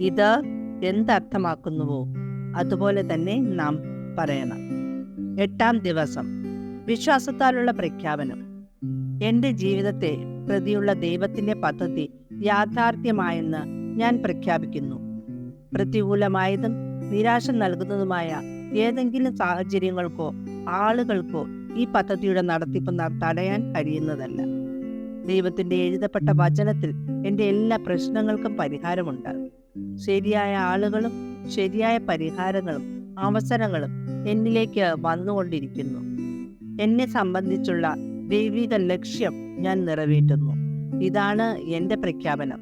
ഇത് എന്തർത്ഥമാക്കുന്നുവോ? അതുപോലെ തന്നെ നാം പറയണം. എട്ടാം ദിവസം. വിശ്വാസത്താലുള്ള പ്രഖ്യാപനം. എന്റെ ജീവിതത്തെ പ്രതിയുള്ള ദൈവത്തിന്റെ പദ്ധതി യാഥാർത്ഥ്യമായെന്ന് ഞാൻ പ്രഖ്യാപിക്കുന്നു. പ്രതികൂലമായതും നിരാശ നൽകുന്നതുമായ ഏതെങ്കിലും സാഹചര്യങ്ങൾക്കോ ആളുകൾക്കോ ഈ പദ്ധതിയുടെ നടത്തിപ്പ് തടയാൻ കഴിയുന്നതല്ല. ദൈവത്തിന്റെ എഴുതപ്പെട്ട വചനത്തിൽ എന്റെ എല്ലാ പ്രശ്നങ്ങൾക്കും പരിഹാരമുണ്ട്. ശരിയായ ആളുകളും ശരിയായ പരിഹാരങ്ങളും അവസരങ്ങളും എന്നിലേക്ക് വന്നുകൊണ്ടിരിക്കുന്നു. എന്നെ സംബന്ധിച്ചുള്ള ദൈവിക ലക്ഷ്യം ഞാൻ നിറവേറ്റുന്നു. ഇതാണ് എന്റെ പ്രഖ്യാപനം.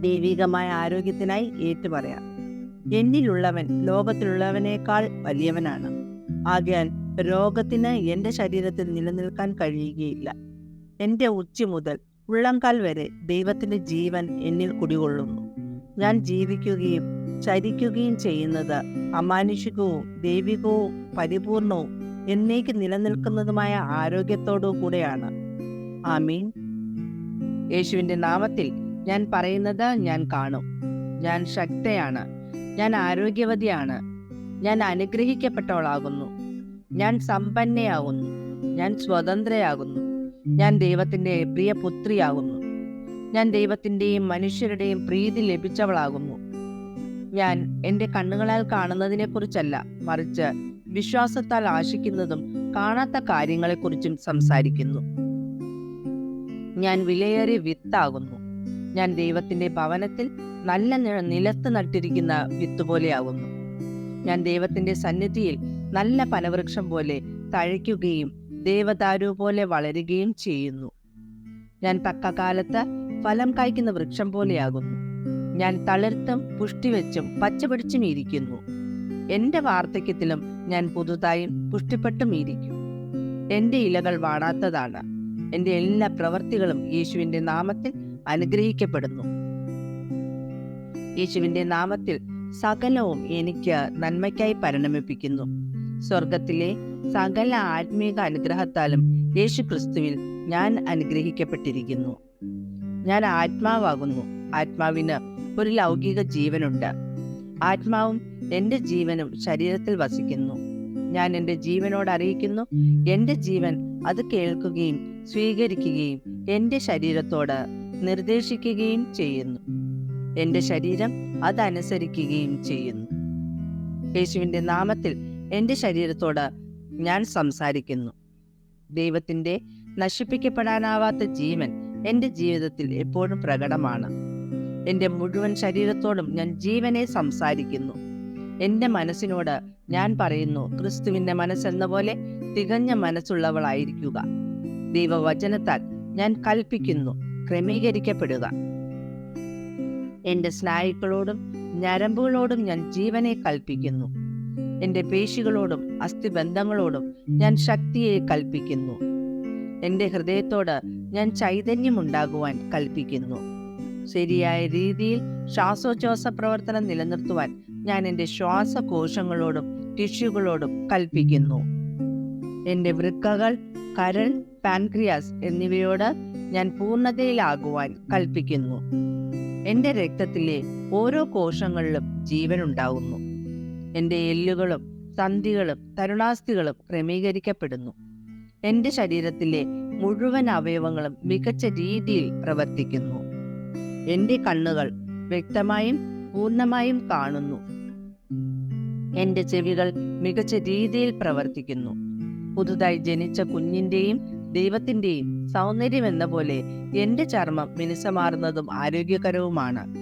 ദൈവികമായ ആരോഗ്യത്തിനായി ഏറ്റുപറയാം. എന്നിലുള്ളവൻ ലോകത്തിലുള്ളവനേക്കാൾ വലിയവനാണ്. ആകയാൽ രോഗത്തിന് എന്റെ ശരീരത്തിൽ നിലനിൽക്കാൻ കഴിയുകയില്ല. എന്റെ ഉച്ചി മുതൽ ഉള്ളംകാൽ വരെ ദൈവത്തിന്റെ ജീവൻ എന്നിൽ കുടികൊള്ളുന്നു. ഞാൻ ജീവിക്കുകയും ചരിക്കുകയും ചെയ്യുന്നത് അമാനുഷികവും ദൈവികവും പരിപൂർണവും എന്നേക്ക് നിലനിൽക്കുന്നതുമായ ആരോഗ്യത്തോടു കൂടെയാണ്. ആമീൻ. യേശുവിന്റെ നാമത്തിൽ ഞാൻ പറയുന്നത് ഞാൻ കാണും. ഞാൻ ശക്തയാണ്. ഞാൻ ആരോഗ്യവതിയാണ്. ഞാൻ അനുഗ്രഹിക്കപ്പെട്ടവളാകുന്നു. ഞാൻ സമ്പന്നയാകുന്നു. ഞാൻ സ്വതന്ത്രയാകുന്നു. ഞാൻ ദൈവത്തിന്റെ പ്രിയ പുത്രിയാകുന്നു. ഞാൻ ദൈവത്തിന്റെയും മനുഷ്യരുടെയും പ്രീതി ലഭിച്ചവളാകുന്നു. ഞാൻ എന്റെ കണ്ണുകളാൽ കാണുന്നതിനെക്കുറിച്ചല്ല മറിച്ച് വിശ്വാസത്താൽ ആശിക്കുന്നതും കാണാത്ത കാര്യങ്ങളെക്കുറിച്ചും സംസാരിക്കുന്നു. ഞാൻ വിലയേറിയ വിത്താകുന്നു. ഞാൻ ദൈവത്തിന്റെ ഭവനത്തിൽ നല്ല നിലത്ത് നട്ടിരിക്കുന്ന വിത്ത് പോലെയാകുന്നു ഞാൻ ദൈവത്തിന്റെ സന്നിധിയിൽ നല്ല ഫലവൃക്ഷം പോലെ തഴയ്ക്കുകയും ദേവദാരു പോലെ വളരുകയും ചെയ്യുന്നു. ഞാൻ തക്ക കാലത്ത് ഫലം കായ്ക്കുന്ന വൃക്ഷം പോലെയാകുന്നു. ഞാൻ തളിർത്തും പുഷ്ടിവെച്ചും പച്ചപിടിച്ചും ഇരിക്കുന്നു. എന്റെ വാർദ്ധക്യത്തിലും ഞാൻ പുതുതായും പുഷ്ടിപ്പെട്ടും ഇരിക്കും. എന്റെ ഇലകൾ വാടാത്തതാണ്. എന്റെ എല്ലാ പ്രവർത്തികളും യേശുവിന്റെ നാമത്തിൽ അനുഗ്രഹിക്കപ്പെടുന്നു. യേശുവിന്റെ നാമത്തിൽ സകലവും എനിക്ക് നന്മയ്ക്കായി പരിണമിപ്പിക്കുന്നു. സ്വർഗത്തിലെ സകല ആത്മീക അനുഗ്രഹത്താലും യേശു ക്രിസ്തുവിൽ ഞാൻ അനുഗ്രഹിക്കപ്പെട്ടിരിക്കുന്നു. ഞാൻ ആത്മാവാകുന്നു. ആത്മാവിന് ഒരു ലൗകിക ജീവനുണ്ട്. ആത്മാവും എന്റെ ജീവനും ശരീരത്തിൽ വസിക്കുന്നു. ഞാൻ എന്റെ ജീവനോട് അറിയിക്കുന്നു. എന്റെ ജീവൻ അത് കേൾക്കുകയും സ്വീകരിക്കുകയും എന്റെ ശരീരത്തോട് നിർദ്ദേശിക്കുകയും ചെയ്യുന്നു. എന്റെ ശരീരം അതനുസരിക്കുകയും ചെയ്യുന്നു. യേശുവിന്റെ നാമത്തിൽ എന്റെ ശരീരത്തോട് ഞാൻ സംസാരിക്കുന്നു. ദൈവത്തിന്റെ നശിപ്പിക്കപ്പെടാനാവാത്ത ജീവൻ എന്റെ ജീവിതത്തിൽ എപ്പോഴും പ്രകടമാണ്. എന്റെ മുഴുവൻ ശരീരത്തോടും ഞാൻ ജീവനെ സംസാരിക്കുന്നു. എന്റെ മനസ്സിനോട് ഞാൻ പറയുന്നു ക്രിസ്തുവിന്റെ മനസ്സെന്ന പോലെ തികഞ്ഞ മനസ്സുള്ളവളായിരിക്കുക. ദൈവവചനത്താൽ ഞാൻ കൽപ്പിക്കുന്നു ക്രമീകരിക്കപ്പെടുക. എന്റെ സ്നായുക്കളോടും ഞരമ്പുകളോടും ഞാൻ ജീവനെ കൽപ്പിക്കുന്നു. എന്റെ പേശികളോടും അസ്ഥിബന്ധങ്ങളോടും ഞാൻ ശക്തിയെ കൽപ്പിക്കുന്നു. എന്റെ ഹൃദയത്തോട് ഞാൻ ചൈതന്യമുണ്ടാകുവാൻ കൽപ്പിക്കുന്നു. ശരിയായ രീതിയിൽ ശ്വാസോച്ഛ്വാസ പ്രവർത്തനം നിലനിർത്തുവാൻ ഞാൻ എന്റെ ശ്വാസകോശങ്ങളോടും ടിഷ്യൂകളോടും കൽപ്പിക്കുന്നു. എന്റെ വൃക്കകൾ കരൾ പാൻക്രിയാസ് എന്നിവയോട് ഞാൻ പൂർണതയിലാകുവാൻ കൽപ്പിക്കുന്നു. എന്റെ രക്തത്തിലെ ഓരോ കോശങ്ങളിലും ജീവൻ ഉണ്ടാകുന്നു എന്റെ എല്ലുകളും സന്ധികളും തരുണാസ്ഥികളും ക്രമീകരിക്കപ്പെടുന്നു. എന്റെ ശരീരത്തിലെ മുഴുവൻ അവയവങ്ങളും മികച്ച രീതിയിൽ പ്രവർത്തിക്കുന്നു. എന്റെ കണ്ണുകൾ വ്യക്തമായും പൂർണമായും കാണുന്നു. എന്റെ ചെവികൾ മികച്ച രീതിയിൽ പ്രവർത്തിക്കുന്നു. പുതുതായി ജനിച്ച കുഞ്ഞിന്റെയും ദൈവത്തിന്റെയും സൗന്ദര്യം എന്ന പോലെ എന്റെ ചർമ്മം മിനുസമാർന്നതും ആരോഗ്യകരവുമാണ്.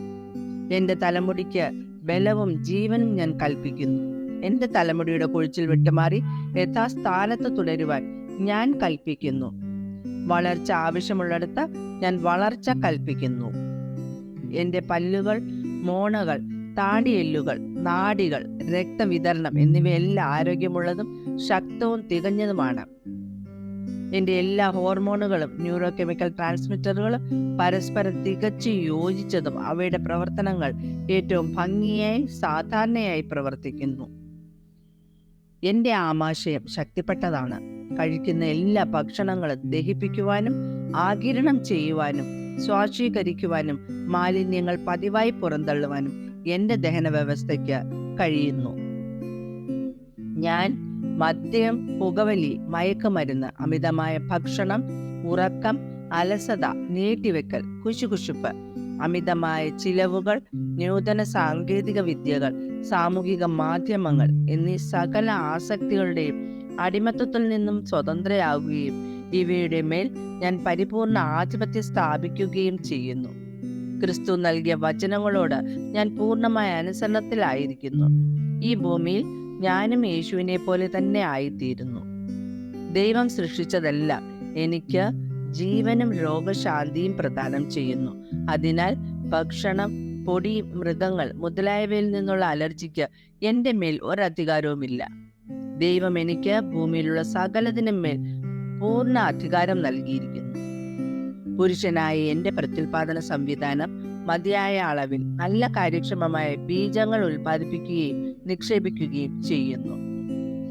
എന്റെ തലമുടിക്ക് ബലവും ജീവനും ഞാൻ കൽപ്പിക്കുന്നു. എന്റെ തലമുടിയുടെ കൊഴിച്ചിൽ വിട്ടുമാറി യഥാസ്ഥാനത്ത് തുടരുവാൻ ഞാൻ കൽപ്പിക്കുന്നു. വളർച്ച ആവശ്യമുള്ളിടത്ത് ഞാൻ വളർച്ച കൽപ്പിക്കുന്നു. എന്റെ പല്ലുകൾ മോണകൾ താടിയെല്ലുകൾ നാടികൾ രക്തവിതരണം എന്നിവയെല്ലാം ആരോഗ്യമുള്ളതും ശക്തവും തികഞ്ഞതുമാണ്. എന്റെ എല്ലാ ഹോർമോണുകളും ന്യൂറോ കെമിക്കൽ ട്രാൻസ്മിറ്ററുകളും പരസ്പരം തികച്ചു യോജിച്ചതും അവയുടെ പ്രവർത്തനങ്ങൾ ഏറ്റവും ഭംഗിയായി സാധാരണയായി പ്രവർത്തിക്കുന്നു. എന്റെ ആമാശയം ശക്തിപ്പെട്ടതാണ്. കഴിക്കുന്ന എല്ലാ ഭക്ഷണങ്ങളും ദഹിപ്പിക്കുവാനും ആകിരണം ചെയ്യുവാനും സ്വാശീകരിക്കുവാനും മാലിന്യങ്ങൾ പതിവായി പുറന്തള്ളുവാനും എന്റെ ദഹന വ്യവസ്ഥയ്ക്ക് കഴിയുന്നു. ഞാൻ മദ്യം പുകവലി മയക്കുമരുന്ന് അമിതമായ ഭക്ഷണം ഉറക്കം അലസത നീട്ടിവെക്കൽ കുശുകുശുപ്പ് അമിതമായ ചിലവുകൾ നൂതന സാങ്കേതിക വിദ്യകൾ സാമൂഹിക മാധ്യമങ്ങൾ എന്നീ സകല ആസക്തികളുടെയും അടിമത്തത്തിൽ നിന്നും സ്വതന്ത്രയാവുകയും ഇവയുടെ മേൽ ഞാൻ പരിപൂർണ ആധിപത്യം സ്ഥാപിക്കുകയും ചെയ്യുന്നു. ക്രിസ്തു നൽകിയ വചനങ്ങളോട് ഞാൻ പൂർണമായ അനുസരണത്തിലായിരിക്കുന്നു. ഈ ഭൂമിയിൽ ഞാനും യേശുവിനെ പോലെ തന്നെ ആയിത്തീരുന്നു. ദൈവം സൃഷ്ടിച്ചതെല്ലാം എനിക്ക് ജീവനും രോഗശാന്തിയും പ്രദാനം ചെയ്യുന്നു. അതിനാൽ ഭക്ഷണം പൊടി മൃഗങ്ങൾ മുതലായവയിൽ നിന്നുള്ള അലർജിക്ക് എന്റെ മേൽ ഒരധികാരവുമില്ല. ദൈവം എനിക്ക് ഭൂമിയിലുള്ള സകലതിനും മേൽ പൂർണ അധികാരം നൽകിയിരിക്കുന്നു. പുരുഷനായ എന്റെ പ്രത്യുൽപാദന സംവിധാനം മതിയായ അളവിൽ നല്ല കാര്യക്ഷമമായ ബീജങ്ങൾ ഉൽപ്പാദിപ്പിക്കുകയും നിക്ഷേപിക്കുകയും ചെയ്യുന്നു.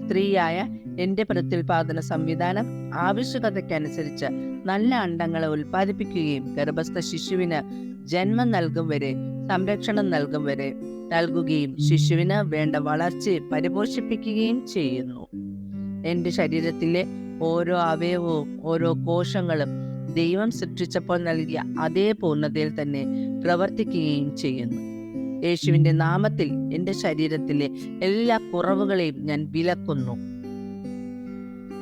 സ്ത്രീയായ എന്റെ പ്രത്യുൽപാദന സംവിധാനം ആവശ്യകതയ്ക്കനുസരിച്ച് നല്ല അണ്ടങ്ങളെ ഉൽപ്പാദിപ്പിക്കുകയും ഗർഭസ്ഥ ശിശുവിന് ജന്മം നൽകും വരെ സംരക്ഷണം നൽകും വരെ നൽകുകയും ശിശുവിന് വേണ്ട വളർച്ചയെ പരിപോഷിപ്പിക്കുകയും ചെയ്യുന്നു. എന്റെ ശരീരത്തിലെ ഓരോ അവയവവും ഓരോ കോശങ്ങളും ദൈവം സൃഷ്ടിച്ചപ്പോൾ നൽകിയ അതേ പൂർണതയിൽ തന്നെ പ്രവർത്തിക്കുകയും ചെയ്യുന്നു. യേശുവിന്റെ നാമത്തിൽ എന്റെ ശരീരത്തിലെ എല്ലാ കുറവുകളെയും ഞാൻ വിലക്കുന്നു.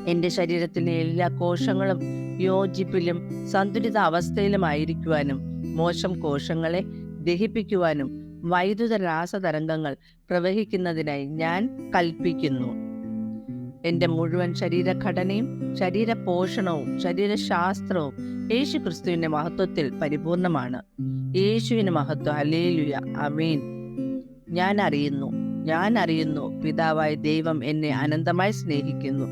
എന്റെ ശരീരത്തിലെ എല്ലാ കോശങ്ങളും യോജിപ്പിലും സന്തുലിത അവസ്ഥയിലുമായിരിക്കുവാനും മോശം കോശങ്ങളെ ദഹിപ്പിക്കുവാനും വൈദ്യുത രാസതരംഗങ്ങൾ പ്രവഹിക്കുന്നതിനായി ഞാൻ കൽപ്പിക്കുന്നു. എന്റെ മുഴുവൻ ശരീരഘടനയും ശരീര പോഷണവും ശരീരശാസ്ത്രവും യേശു ക്രിസ്തുവിന്റെ മഹത്വത്തിൽ പരിപൂർണമാണ്. യേശുവിന് മഹത്വം. അലേലുയ അമീൻ ഞാൻ അറിയുന്നു. ഞാൻ അറിയുന്നു. പിതാവായ ദൈവം എന്നെ അനന്തമായി സ്നേഹിക്കുന്നു.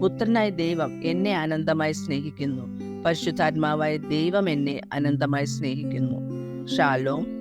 പുത്രനായ ദൈവം എന്നെ അനന്തമായി സ്നേഹിക്കുന്നു. പരിശുദ്ധാത്മാവായ ദൈവം എന്നെ അനന്തമായി സ്നേഹിക്കുന്നു. ഷാലോം.